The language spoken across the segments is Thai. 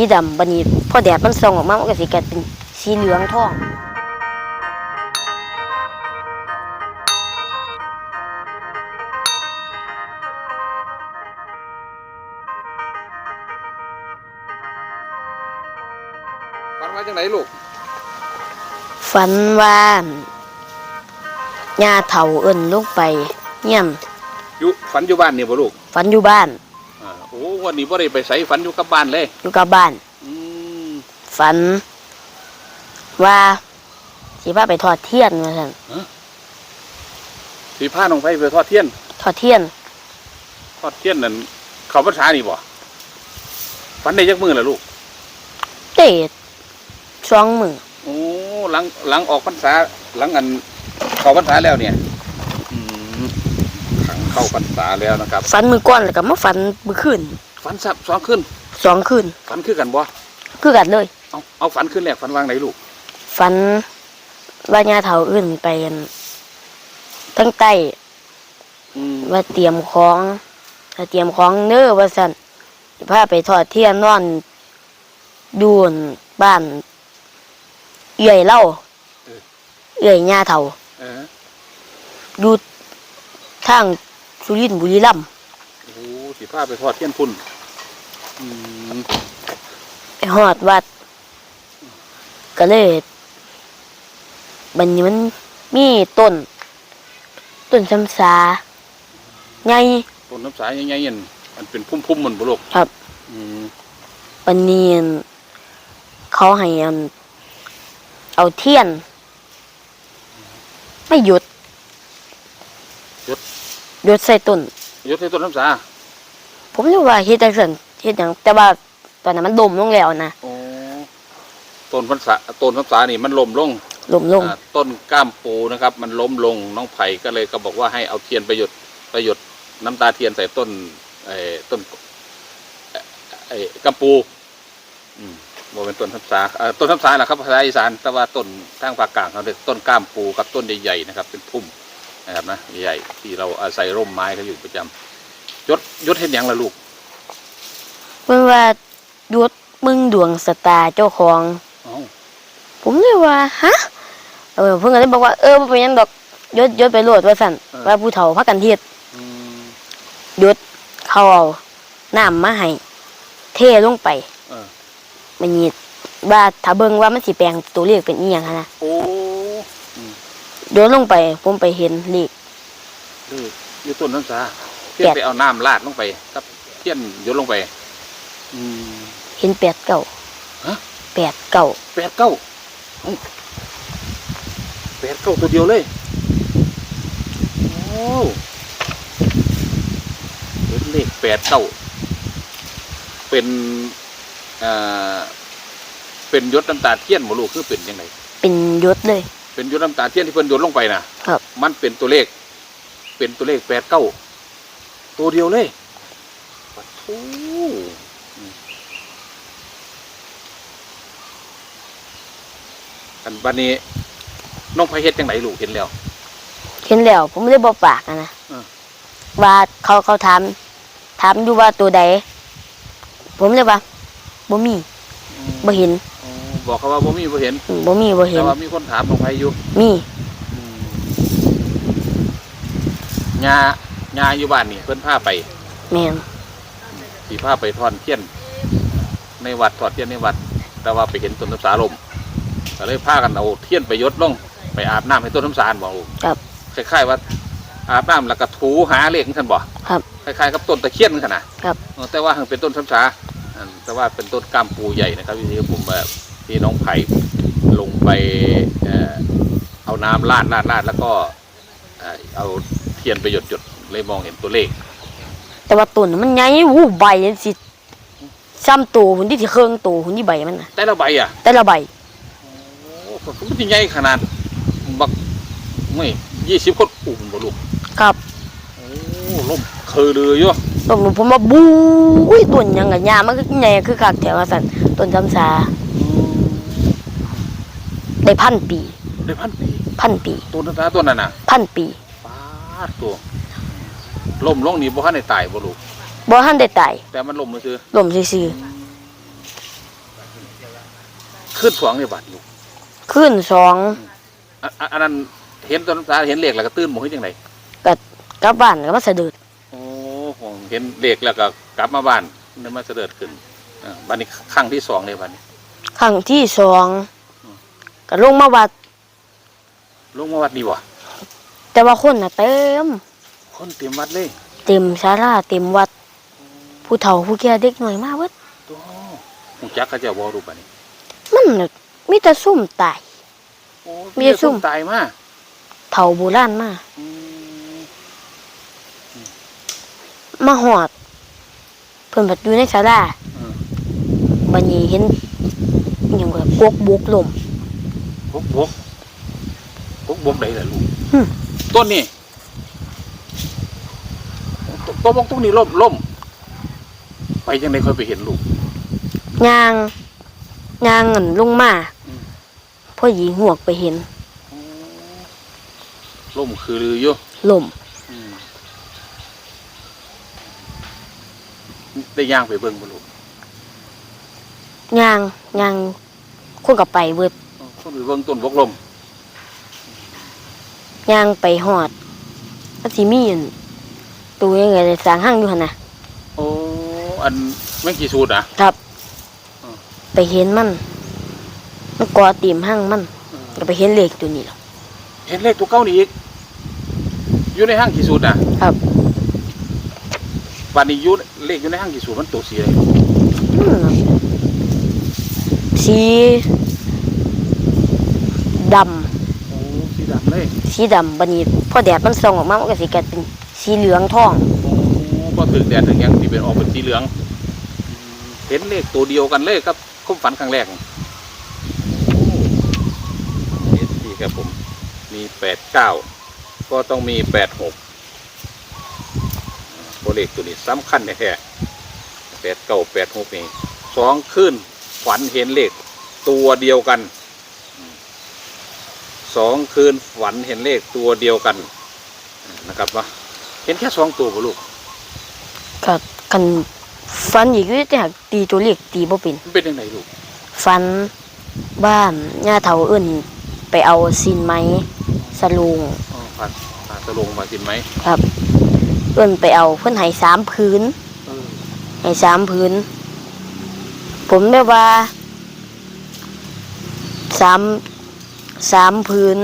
สีดำบัดนี้พอแดดมันส่องออกมามันก็สิกลายเป็นสีเหลืองทองฝันว่าจังไหนลูกฝันว่าย่าเฒ่าเอิ้นลงไปเยี่ยม อยู่ฝันอยู่บ้านนี่บ่ลูก ฝันอยู่บ้านอ่าโอ้ วันนี้บ่ได้ไปไสฝันอยู่กับบ้านเลย อยู่กับบ้าน อืมฝัน ว่าสิพาไปทอดเทียนว่าซั่นสิพาน้องไผไปทอดเทียน ทอดเทียน ทอดเทียนนั่นเขาพรรษานี่บ่ฝันได้จักมื้อล่ะลูกเตะสองมือโอ้หลังหลังออกพรรษาหลังอันเข้าพรรษาแล้วเนี่ยอืมขังเข้าพรรษาแล้วนะครับฝันมือก้อนแล้วก็มาฝันมือคืน ฝันซับสองขึ้นสองคืนฝันคือกันบ่คือกันเลย เอาเอาฝันขึ้นแรกฝันวางไหนลูกฝันว่าญาเฒ่าอื่นไปกันทั้งใต้อืมว่าเตรียมของว่าเตรียมของเน้อว่าสันสิพาไปทอดเทียนนอนดูนบ้านเอื่อยเล่าเอื่อยญาเฒ่าเอออยู่ทางสุรินทร์บุรีรัมย์โอ้สิพาไปทอดเทียนพุ่นอืม ไปหอดวัด ก็เลยบันนี้มันมีต้น ต้นชำสาไงต้นน้ำสายใหญ่ๆอันอันเป็นพุ่มๆมันบ่ลูกครับอืมปันนีนเขาให้อันเอาเทียน ไม่หยุดหยุดใส่ต้นยศให้ต้นน้ำสาผมเรียกว่าเฮ็ดจังซั่น เฮ็ดหยังแต่ว่าตอนนั้นมันดมลงแล้วนะโอ้ต้นพรรษาต้นน้ำสานี่มันล้มลงดมลงอ่าต้นก้ามปูนะครับ มันล้มลงน้องไผ่ก็เลยก็บอกว่าให้เอาเทียนไปหยดไปหยดน้ำตาเทียนใส่ต้นไอ้ต้นเอ่อไอ้กัมปู อืมบอกเป็นต้นทับสาเอ่อต้นทับสาแหละครับภาษาอีสานแต่ว่าต้นทางภาคกลางเขาเรียกต้นก้ามปูกับต้นใหญ่ๆนะครับ เป็นพุ่มนะครับนะใหญ่ๆที่เราอาศัยร่มไม้เขาอยู่ประจำยศยศเห็นอย่างละลูก เพิ่นว่าหยุดมึงดวงสตาร์เจ้าของ เอ้าผมเลยว่าฮะเออเพิ่นก็เลยบอกว่าเออบ่เป็นหยังดอกหยุดหยุดไปโลดว่าซั่นว่าผู้เฒ่าพากันเฮ็ดอืมหยุดเขาเอาน้ำมาให้เทลงไปเออมันนี่ว่าถ้าเบิ่งว่ามันสิแปลงตัวเลขเป็นอีหยังหั้นนะโอ้โยนลงไปผมไปเห็นเลขเอออยู่ต้นทับสาเทียนแปด ไปเอาน้ำราดลงไปครับเทียนโยนลงไป อืม เห็นแปดเก้าฮะ แปดเก้าแปดเก้าเอ้าแปดเก้าตัวเดียวเลย โอ้เป็นเลขแปดเก้า เป็นเอ่อเป็นยศน้ำตาเทียนหมลูกคือเป็นยังไงเป็นยศเลย เป็นยศน้ำตาเทียนที่เพิ่นโยนลงไปนะครับ มันเป็นตัวเลข เป็นตัวเลขแปดเก้าตัวเดียวเลยปะทู อืมอันบันนี้น้องไพเฮ็ดจังไหนลูกเห็นแล้ว เห็นแล้วผมเลยบอกปากอะนะอ่า ว่าเขาเขาถามถามอยู่ว่าตัวใด ผมเลยว่าบ่มีบ่เห็นอ๋อบอกเขาว่าบ่มีบ่เห็น อืมบ่มีบ่เห็แต่น ว่ามีคนถามน้องไพอยู่มีญาญาอยู่บ้านนี่เพิ่นพาไป แม่น สีพาไปทอนเทียน ในวัดทอดเทียนในวัด แต่ว่าไปเห็นต้นน้ำสาลมก็เลยพากันเอาเทียนไปยศลงไปอาบน้ำให้ต้นน้ำสาลบอกลูกครับคล้ายๆว่าอาบน้ำแล้วก็ถูหาเลขของท่านบอกครับคล้ายๆกับต้นตะเคียนขนาดครับแต่ว่าหังเป็นต้นน้ำสาอันแต่ว่าเป็นต้นกล้ามปูใหญ่นะครับที่ผมแบบที่น้องไผ่ลงไปเอ่อเอาน้ำราดราดราดแล้วก็เอ่อเอาเทียนไปหยดหยดๆเลยมองเห็นตัวเลข แต่ว่าต้นมันใหญ่วู้ใบมันสิซ้ำตัวหุ่นที่สิเครื่องตัวหุ่นที่ใบมันน่ะแต่ละใบอะแต่ละใบโอ้ก็มันจะใหญ่ขนาดบักไม่ยี่สิบคนอุ่มบ่ลูกครับโอ้ล่มเคยเลยอยู่ต้นผมว่าบู้ยต้นหยังกะยามันก็ใหญ่คือคักแถวว่าซั่นต้นจำสาได้พันปี ได้พันปี พันปี ตัวนั้นนะตัวนั้นน่ะพันปี ป้าดตัว ล่มลงนี่บ่ทันได้ตายบ่ลูกบ่ทันได้ตายแต่มันล่มมือซื้อลมซื่อขึ้นสองในบัตรลูกขึ้นสองอันอันอันนั้นเห็นต้นน้ำตาเห็นเหล็กแล้วก็ตื่นหมดให้ยังไงกลับบ้านก็มาสะดุดโอ้โหเห็นเหล็กแล้วก็กลับมาบ้านนึกมาเสด็จขึ้นอ่าบันนี้ครั้งที่สองเลยบันนี้ครั้งที่สองอืมก็ลงมาวัดลงมาวัดนี่บ่แต่ว่าคนน่ะเต็ม คนเตรียมวัดเลย เต็มศาลาเต็มวัด ผู้เฒ่าผู้แก่เด็กหน่อยมากเบิดตัวหูจักเขาเจะวอรูบันนี้มันน่ะมีแต่ซุ่มตาย โอ้มีแต่ซุ่ม ตายมาเฒ่าโบราณมาอืมมาหอด เพิ่นบัดอยู่ในศาลาอืมบัดนี้เห็นอหยังแบบกกบกลม บกบกบกบกไหนล่ะลูกอืม ต้นนี่ ต้นบกต้นนี้ล่มล่มไปยังไงค่อยไปเห็นลูกยางยางอันลงมาอืมพ่อหญิงหวกไปเห็นล่มคือลืออยู่ลมอืมได้ย่างไปเบิ่งบ่ลูกยางยางคนกับไปเบิดคนไปเบิ่งต้นบกลมยางไปหอดมันสิมีอัน ตัวยังไงสร้างห้างอยู่หั่นน่ะโอ้อันแม่งกี่สูตรอะ ครับ อืม ไปเห็นมันมันกอตีมห้างมันก็ไปเห็นเลขตัวนี้หรอเห็นเลขตัวเก้านี่อีก อยู่ในห้างกี่สูตรอะครับ วันนี้อยู่เลขอยู่ในห้างกี่สูตรมันตัวสีอะไรอืมสีดโอ้สีดำเลยำสีดำบันนี้พอแดดมันส่องออกมามันก็สิกลายเป็น สีเหลืองทองโอ้พอถึงแดดถึงยังที่เป็นออกเป็นสีเหลือง เห็นเลขตัวเดียวกันเลยครับคุ้มฝันครั้งแรกเอสดีครับผม มีแปดเก้าก็ต้องมีแปดหกตัวเลขตัวนี้สำคัญแท้แปดเก้าแปดหกนี่สองขึ้นฝันเห็นเลขตัวเดียวกันสองคืนฝันเห็นเลขตัวเดียวกันนะครับว่า ห็นแค่สองตัวบ่ลูกก็กันฟันอีกอยู่แต่หากตีตัวเลขตีบ่เป็นมันเป็นยังไงลูกฟันบ้านย่าเฒ่าเอิ้นไปเอาซินไหมสลุงอ๋อผ่านผ่านตะลงมาสินไหมครับ เอิ้นไปเอาเพิ่นให้สามพื้น เออให้สามพื้น ผมได้ว่าสามสามพื้น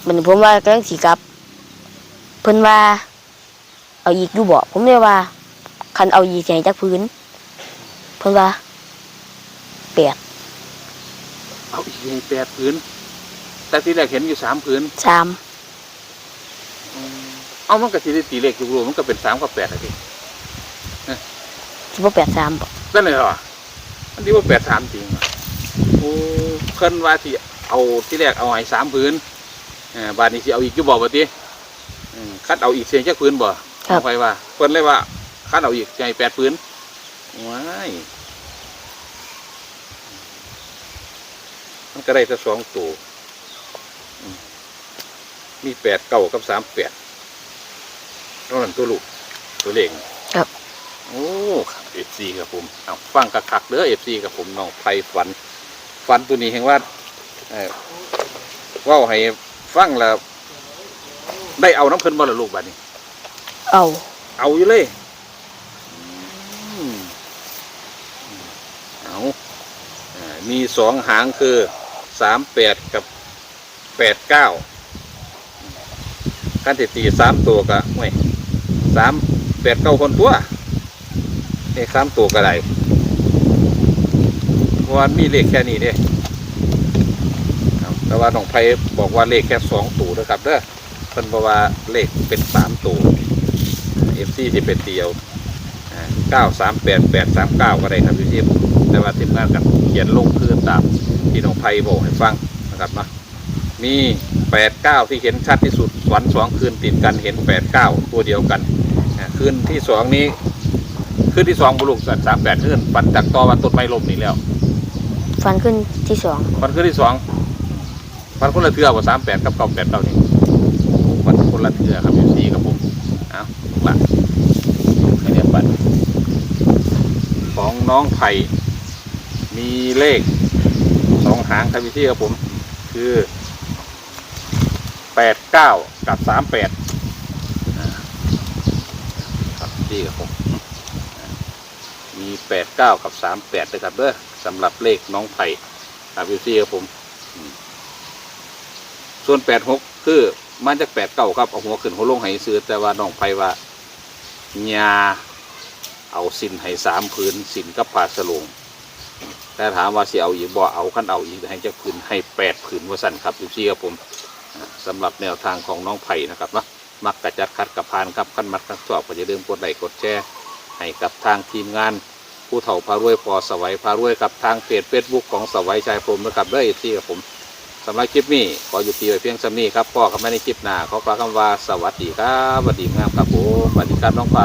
เหมือนผมว่ากำลังสีกลับ เพิ่นว่า เอาอีกอยู่บ่ผมได้ว่า คันเอาอีกสิให้จักพื้น เพิ่นว่าแปดเอาอีกให้แปดพื้นแต่ที่แรกเห็นอยู่สามพื้นสามเอามันก็ทีได้ตีเลขอยู่รวมมันก็เป็นสามกับแปดอะทีสิบ่แปดสามบ่นั่นเลยเหรอมันที่ว่าแปดสามจริงเหรอโอ้เพิ่นว่าที่เอาที่แรกเอาให้สามพื้นเออบาทนี้สิเอาอีกอยู่บ่บ่ติอืมคัดเอาอีกเสียงจักพื้นบ่ เอาไปว่าเพิ่นเลยว่าคัดเอาอีกสิให้แปดพื้นว้ายมันก็ได้แต่สองตัวอืมมีแปดเก้ากับสามแปดนอกนั้นตัวลูกตัวเล็กครับ โอ้ครับเอฟซีครับผมเอาฟังคักๆเด้อเอฟซีกับผมน้องไพฝัน ฝันตัวนี้เห็นว่าเอ่อเว่าให้ฟังแล้วได้เอาน้ำเพิ่นบ่ละลูกบัดนี้ เอาเอาอยู่เลยเอามีสองหางคือสามแปดกับแปดเก้าขั้นที่ตีสามตัวก็ไม่สามแปดเก้าคนตัวเลขสามตัวก็ได้เพรว่ามีเลขแค่นี้เด้เอาแต่ว่าน้องไพบอกว่าเลขแค่สองตัวนะครับเด้อเพิ่นบอกว่าเลขเป็นสามตัว เอฟซีที่เป็นเดียวเก้าสามแปดแปดสามเก้าก็ได้ครับพี่ทิพแต่ว่าทีมงานกันเขียนลงคือตามที่น้องไพบอกให้ฟังนะครับเนาะมีแปดเก้าที่เห็นชัดที่สุดวันสองคืนติดกันเห็นแปดเก้าตัวเดียวกันอ่าคืนที่สองนี้คืนที่สองบุรุษสัตว์สามแปดคืนปันจากต่อวันต้นไม้ลมนี่แล้วฟันขึ้นที่สองวันคืนที่สองวันคนละเทือว่าสามแปดกับเก้าแปดเก้านี่วันคนละเทือครับพี่ซีกับผมเอาละให้เรียบัตรของน้องไผ่มีเลขสองหางครับพี่ครับผมคือแปดเก้ากับสามแปดครับพี่ครับผมมีแปดเก้ากับสามแปดนะครับเด้อสำหรับเลขน้องไผ่ครับพี่ครับผมส่วนแปดหกคือมันจากแปดเก้าครับเอาหัวขึ้นหัวลงให้ซื้อแต่ว่าน้องไผ่ว่า ญาเอาสินให้สามพื้นสินกับผ้าสลงแต่ถามว่าสิเอาอีกบ่เอาขั้นเอาอีกให้จะผืนให้แปดผืนว่าสั่นครับอยู่ที่ครับผมอ่าสำหรับแนวทางของน้องไผ่นะครับเนาะมักกระจัดคัดกับพานครับขั้นมัดขั้นชอบก็อย่าลืมกดไลค์กดแชร์ให้กับทางทีมงาน ผู้เฒ่าพารวยพอสวัยพารวยกับทางเพจเฟซบุ๊กของสวัยชายพรมนะครับเด้อที่ครับผม สำหรับคลิปนี้ขออยู่ที่ไว้เพียงสำนี้ครับพ่อกับแม่ในคลิปหน้าขอกล่าวคำว่าสวัสดีครับสวัสดีงามครับผมสวัสดีครับน้องไป